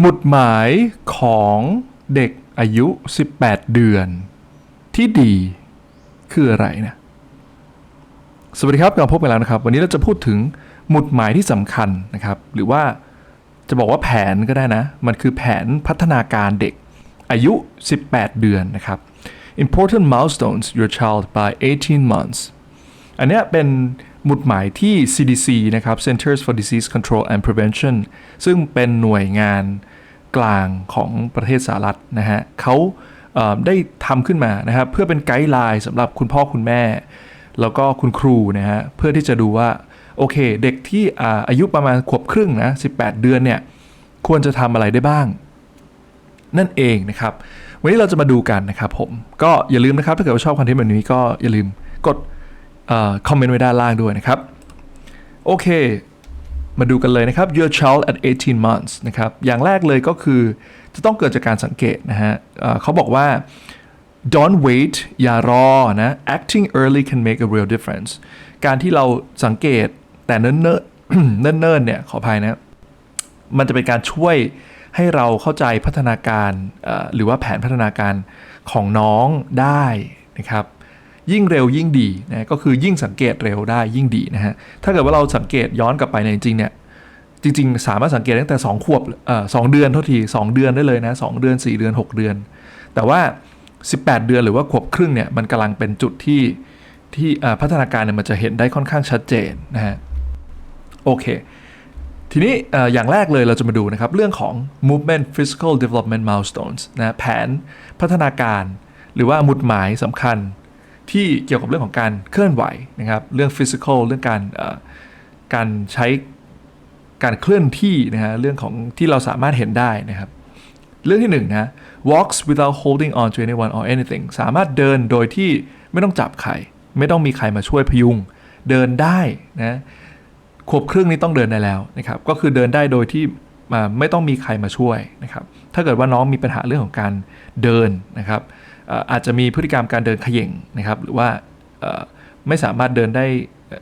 หมุดหมายของเด็กอายุ 18 เดือน ที่ดีคืออะไรนะสวัสดีครับกลับพบกันแล้วนะครับ วันนี้เราจะพูดถึงหมุดหมายที่สำคัญนะครับ หรือว่าจะบอกว่าแผนก็ได้นะ มันคือแผนพัฒนาการเด็กอายุ 18 เดือนนะครับ important milestones your child by 18 months อันนี้เป็น หมุดหมายที่ CDC นะครับ Centers for Disease Control and Prevention ซึ่งเป็นหน่วยงานกลางของประเทศสหรัฐนะฮะเขาเได้ทำขึ้นมานะครับเพื่อเป็นไกด์ไลน์สำหรับคุณพ่อคุณแม่ แล้วก็คุณครูนะฮะเพื่อที่จะดูว่า โอเค เด็กที่อาอายุประมาณขวบครึ่งนะ 18 เดือนเนี่ย ควรจะทำอะไรได้บ้าง นั่นเองนะครับ วันนี้เราจะมาดูกันนะครับผม ก็อย่าลืมนะครับ ถ้าเกิดว่าชอบคอนเทนต์แบบนี้ก็อย่าลืมกด คอมเมนต์ไว้ด้านล่างด้วยนะครับ โอเค มาดูกันเลยนะครับ your child at 18 months นะครับ อย่างแรกเลยก็คือ จะต้องเกิดจากการสังเกตนะฮะเอ่อเขาบอกว่า don't wait อย่ารอนะ acting early can make a real difference การที่เราสังเกตแต่เนิ่นๆเนิ่นๆเนี่ยขออภัยนะ มันจะเป็นการช่วยให้เราเข้าใจพัฒนาการหรือว่าแผนพัฒนาการของน้องได้นะครับ ยิ่งเร็วยิ่งดีนะก็คือยิ่งสังเกตเร็วได้ยิ่งดีนะฮะถ้าเกิดว่าเราสังเกตย้อนกลับไปเนี่ยจริงเนี่ยจริง ๆ สามารถสังเกตตั้งแต่ 2 ขวบเอ่อสองเดือนเท่าที 2 เดือนได้เลยนะ2เดือน 4 เดือน 6 เดือน แต่ว่า 18 เดือนหรือว่าขวบครึ่งเนี่ยมันกำลังเป็นจุดที่ที่พัฒนาการเนี่ยมันจะเห็นได้ค่อนข้างชัดเจนนะฮะโอเค ทีนี้เอ่ออย่างแรกเลยเราจะมาดูนะครับ เรื่องของ movement physical development milestones นะแผนพัฒนาการ หรือว่าหมุดหมายสำคัญ ที่เกี่ยวกับเรื่องของการเคลื่อนไหวนะครับเรื่อง physical เรื่องการการใช้การเคลื่อนที่นะฮะเรื่องของที่เราสามารถเห็นได้นะครับ เรื่องที่หนึ่งนะ walks without holding on to anyone or anything สามารถเดินโดยที่ไม่ต้องจับใคร ไม่ต้องมีใครมาช่วยพยุง เดินได้นะขวบครึ่งนี้ต้องเดินได้แล้วนะครับ ก็คือเดินได้โดยที่อ่าไม่ต้องมีใครมาช่วยนะครับ ถ้าเกิดว่าน้องมีปัญหาเรื่องของการเดินนะครับ อาจจะมีพฤติกรรมการเดินขย่งนะครับ หรือว่าไม่สามารถเดินได้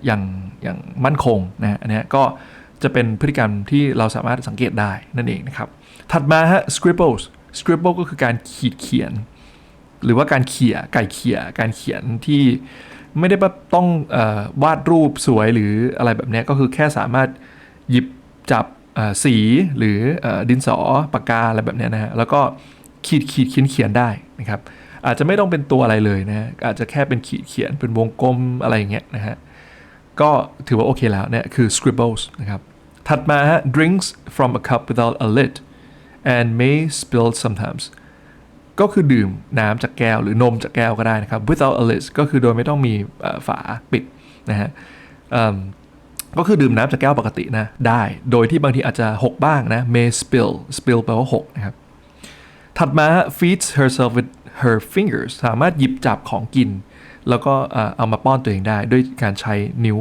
อย่างอย่างมั่นคงนะฮะอันนี้ก็จะเป็นพฤติกรรมที่เราสามารถสังเกตได้นั่นเองนะครับ ถัดมาฮะ scribbles scribble ก็คือการขีดเขียน หรือว่าการเขี่ยไก่เขี่ยการเขียนที่ไม่ได้ต้องอวาดรูปสวยหรืออะไรแบบนี้ก็คือแค่สามารถหยิบจับสีหรืออดินสอปากกาอะไรแบบนี้นะฮะแล้วก็ขีดขีดเขียนเขียนได้นะครับ อาจจะไม่ต้องเป็นตัวอะไรเลยนะฮะอาจจะแค่เป็นขีดเขียนเป็นวงกลมอะไรอย่างเงี้ยนะฮะก็ถือว่าโอเคแล้วเนี่ยคือ scribbles นะครับถัดมาฮะ drinks from a cup without a lid and may spill sometimes ก็คือดื่มน้ำจากแก้วหรือนมจากแก้วก็ได้นะครับ without a lid ก็คือโดยไม่ต้องมีฝาปิดนะฮะก็คือดื่มน้ำจากแก้วปกตินะ ได้ โดยที่บางทีอาจจะหกบ้างนะ may spill spill แปลว่าหกนะครับ ถัดมา feeds herself with her fingers สามารถหยิบจับของกิน แล้วก็เอามาป้อนตัวเองได้ด้วยการใช้นิ้ว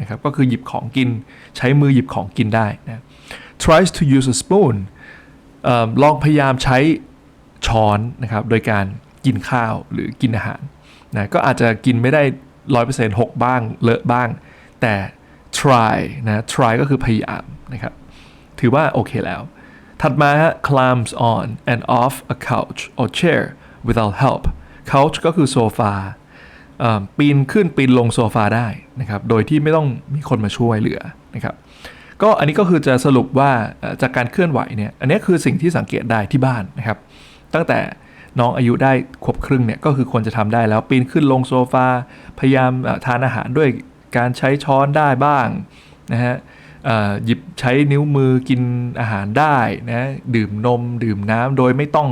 นะครับก็คือหยิบของกิน ใช้มือหยิบของกินได้นะ tries to use a spoon อลองพยายามใช้ช้อนนะครับโดยการกินข้าวหรือกินอาหารนะก็อาจจะกินไม่ได้ร้อยเปอร์เซ็นต์หกบ้างเลอะบ้าง แต่ try นะ try ก็คือพยายามนะครับถือว่าโอเคแล้ว ถัดมาฮะ climbs on and off a couch or chair without help couch ก็คือโซฟาปีนขึ้นปีนลงโซฟาได้นะครับ โดยที่ไม่ต้องมีคนมาช่วยเหลือนะครับ ก็อันนี้ก็คือจะสรุปว่าจากการเคลื่อนไหวเนี่ย อันนี้คือสิ่งที่สังเกตได้ที่บ้านนะครับ ตั้งแต่น้องอายุได้ขวบครึ่งเนี่ยก็คือควรจะทำได้แล้วปีนขึ้นลงโซฟา พยายามทานอาหารด้วยการใช้ช้อนได้บ้างนะฮะหยิบใช้นิ้วมือกินอาหารได้นะดื่มนมดื่มน้ำโดยไม่ต้อง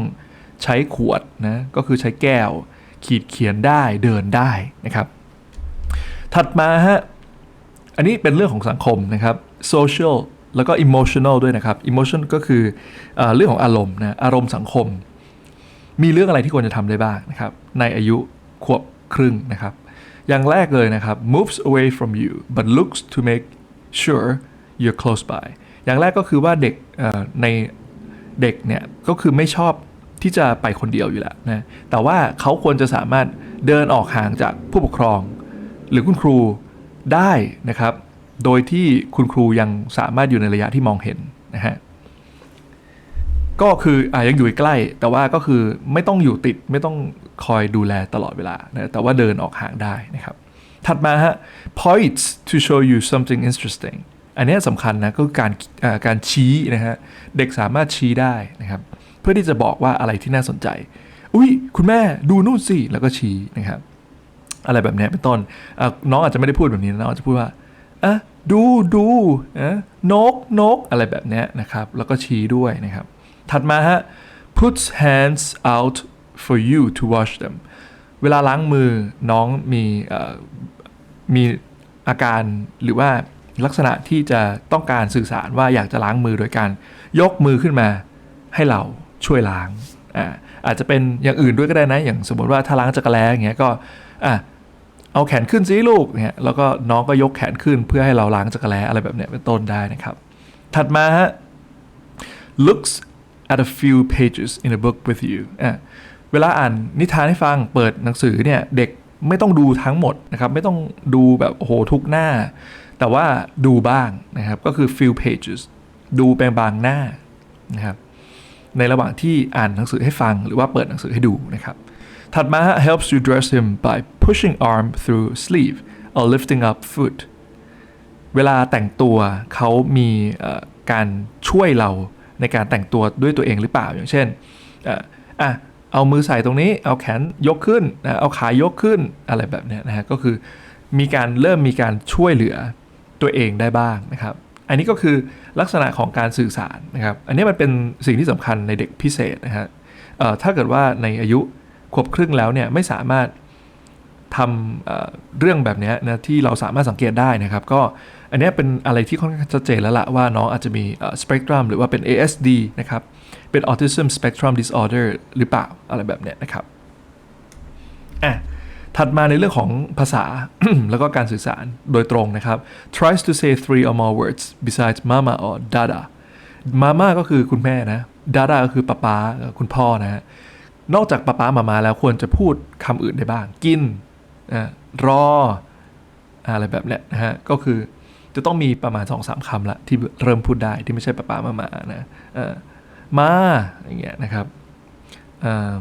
ใช้ขวดนะก็คือใช้แก้ว ขีดเขียนได้เดินได้นะครับ ถัดมาฮะอันนี้เป็นเรื่องของสังคมนะครับ social แล้วก็ emotional ด้วยนะครับ emotion ก็คือเอเรื่องของอารมณ์นะอารมณ์สังคม มีเรื่องอะไรที่ควรจะทำได้บ้างนะครับ ในอายุขวบครึ่งนะครับ อย่างแรกเลยนะครับ moves away from you but looks to make sure you're close by อย่างแรกก็คือว่าเด็กในเด็กเนี่ยก็คือไม่ชอบ ที่จะไปคนเดียวอยู่แล้วนะแต่ว่าเขาควรจะสามารถเดินออกห่างจากผู้ปกครอง หรือคุณครูได้นะครับ โดยที่คุณครูยังสามารถอยู่ในระยะที่มองเห็นนะฮะก็คืออ่ายังอยู่ใกล้ แต่ว่าก็คือไม่ต้องอยู่ติดไม่ต้องคอยดูแลตลอดเวลานะแต่ว่าเดินออกห่างได้นะครับ ถัดมาฮะ points to show you something interesting อันนี้สำคัญนะก็การการชี้นะฮะเด็กสามารถชี้ได้นะครับ เพื่อที่จะบอกว่าอะไรที่น่าสนใจ อุ้ยคุณแม่ดูนู่นสิแล้วก็ชี้นะครับ อะไรแบบนี้เป็นต้นน้องอาจจะไม่ได้พูดแบบนี้นะน้องอาจจะพูดว่าอะดูดูอะนกนกอะไรแบบนี้นะครับ แล้วก็ชี้ด้วยนะครับ ถัดมาฮะ puts hands out for you to wash them เวลาล้างมือน้องมีมีอาการหรือว่าลักษณะที่จะต้องการสื่อสารว่าอยากจะล้างมือโดยการยกมือขึ้นมาให้เรา ช่วยล้างอ่าอาจจะเป็นอย่างอื่นด้วยก็ได้นะ อย่างสมมติว่าถ้าล้างจักรแล้อย่างเงี้ยก็อะเอาแขนขึ้นสิลูกเนี่ยแล้วก็น้องก็ยกแขนขึ้นเพื่อให้เราล้างจักรแล้อะไรแบบเนี้ยเป็นต้นได้นะครับ ถัดมาฮะ looks at a few pages in a book with you อะเวลาอ่านนิทานให้ฟังเปิดหนังสือเนี่ยเด็กไม่ต้องดูทั้งหมดนะครับ ไม่ต้องดูแบบโอ้โหทุกหน้า แต่ว่าดูบ้างนะครับ ก็คือ few pages ดูเป็นบางหน้านะครับ ในระหว่างที่อ่านหนังสือให้ฟังหรือว่าเปิดหนังสือให้ดูนะครับถัดมาฮะ helps you dress him by pushing arm through sleeve or lifting up foot เวลาแต่งตัวเขามีการช่วยเราในการแต่งตัวด้วยตัวเองหรือเปล่าอย่างเช่นอะเอามือใส่ตรงนี้เอาแขนยกขึ้นนะเอาขายกขึ้นอะไรแบบนี้นะฮะก็คือมีการเริ่มมีการช่วยเหลือตัวเองได้บ้างนะครับ อันนี้ก็คือลักษณะของการสื่อสารนะครับ อันนี้มันเป็นสิ่งที่สำคัญในเด็กพิเศษนะฮะถ้าเกิดว่าในอายุขวบครึ่งแล้วเนี่ยไม่สามารถทำเเรื่องแบบนี้นะที่เราสามารถสังเกตได้นะครับ ก็อันนี้เป็นอะไรที่ค่อนข้างชัดเจนแล้วละว่าน้องอาจจะมีสเปกตรัมหรือว่าเป็น ASD นะครับ เป็น Autism Spectrum Disorder หรือเปล่าอะไรแบบเนี้ยนะครับอะ ถัดมาในเรื่องของภาษา แล้วก็การสื่อสารโดยตรงนะครับ tries to say three or more words besides mama or dada mama ก็คือคุณแม่นะ dada ก็คือป๊าป๊าคุณพ่อนะฮะนอกจากป๊าป๊ามามาแล้วควรจะพูดคำอื่นได้บ้าง กินอ่ารออะไรแบบเนี้ยนะฮะก็คือจะต้องมีประมาณ2อสามคำละที่เริ่มพูดได้ที่ไม่ใช่ป๊าป๊ามามานะเออมาอย่างเงี้ยนะครับอ่อ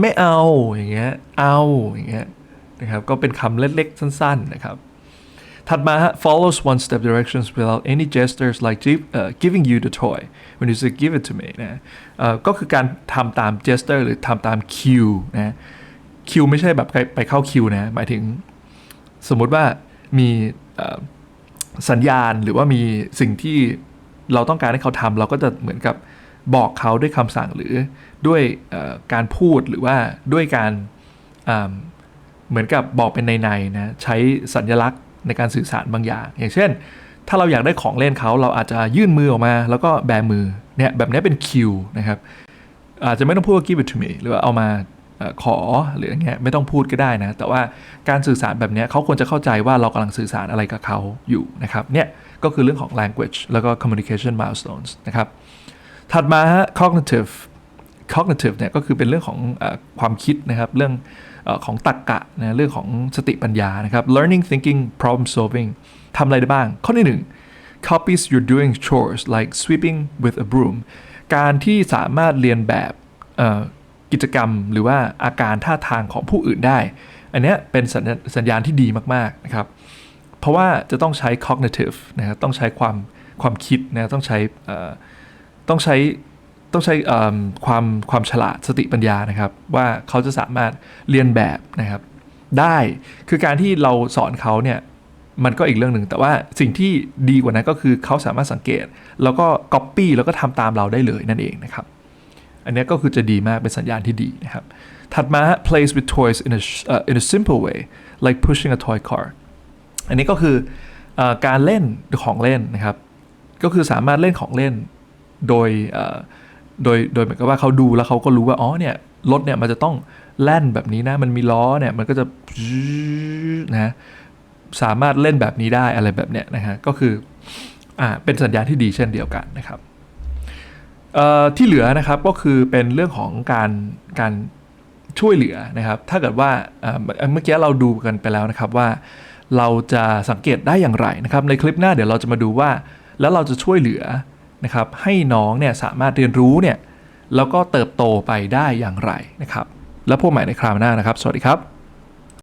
ไม่เอาอย่างเงี้ยเอาอย่างเงี้ยนะครับก็เป็นคำเล็กๆ สั้นๆนะครับถัดมาฮะ follows one step directions without any gestures like give, uh, giving you the toy when you say give it to me นะก็คือการทำตาม gesture หรือทำตาม cue นะ cue ไม่ใช่แบบไปเข้า cue นะหมายถึงสมมติว่ามีสัญญาณหรือว่ามีสิ่งที่เราต้องการให้เขาทำเราก็จะเหมือนกับ บอกเขาด้วยคำสั่งหรือด้วยการพูดหรือว่าด้วยการเหมือนกับบอกเป็นในๆนะใช้สัญลักษณ์ในการสื่อสารบางอย่าง อย่างเช่น ถ้าเราอยากได้ของเล่นเขาเราอาจจะยื่นมือออกมา แล้วก็แบมือเนี่ยแบบนี้เป็นคิวนะครับอาจจะไม่ต้องพูดว่า give it to me หรือว่าเอามาอขอหรืออย่างเงี้ยไม่ต้องพูดก็ได้นะ แต่ว่าการสื่อสารแบบนี้เขาควรจะเข้าใจว่าเรากำลังสื่อสารอะไรกับเขาอยู่นะครับเนี่ยก็คือเรื่องของ language แล้วก็ communication milestones นะครับ ถัดมาฮะ cognitive cognitive เนี่ยก็คือเป็นเรื่องของอความคิดนะครับ เรื่องอของตรรกะนะเรื่องของสติปัญญานะครับ learning thinking problem solving ทำอะไรได้บ้าง ข้อที่หนึ่ง copies you're doing chores like sweeping with a broom การที่สามารถเรียนแบบกิจกรรมหรือว่าอาการท่าทางของผู้อื่นได้ อันเนี้ยเป็นสัญญาสัญญาณที่ดีมาก ๆ นะครับ เพราะว่าจะต้องใช้ cognitive นะครับต้องใช้ความความคิดนะต้องใช้ ต้องใช้ต้องใช้ความความฉลาดสติปัญญานะครับ ว่าเขาจะสามารถเรียนแบบนะครับ ได้คือการที่เราสอนเขาเนี่ยมันก็อีกเรื่องหนึ่งแต่ว่าสิ่งที่ดีกว่านั้นก็คือเขาสามารถสังเกต แล้วก็ Copy แล้วก็ทำตามเราได้เลยนั่นเองนะครับ อันนี้ก็คือจะดีมากเป็นสัญญาณที่ดีนะครับ ถัดมา plays with toys in a uh, in a simple way like pushing a toy car อันนี้ก็คืออการเล่นของเล่นนะครับ ก็คือสามารถเล่นของเล่น โดยโดยโดยเหมือนกับว่าเขาดูแล้วเขาก็รู้ว่าอ๋อเนี่ยรถเนี่ยมันจะต้องแล่นแบบนี้นะ มันมีล้อเนี่ยมันก็จะนะสามารถเล่นแบบนี้ได้อะไรแบบเนี้ยนะฮะก็คืออ่าเป็นสัญญาณที่ดีเช่นเดียวกันนะครับที่เหลือนะครับก็คือเป็นเรื่องของการการช่วยเหลือนะครับ ถ้าเกิดว่าเอ่อเมื่อกี้เราดูกันไปแล้วนะครับว่า เราจะสังเกตได้อย่างไรนะครับ ในคลิปหน้าเดี๋ยวเราจะมาดูว่า แล้วเราจะช่วยเหลือ นะครับให้น้องเนี่ยสามารถเรียนรู้เนี่ยแล้วก็เติบโตไปได้อย่างไรนะครับ แล้วพบใหม่ในคราวหน้านะครับ สวัสดีครับ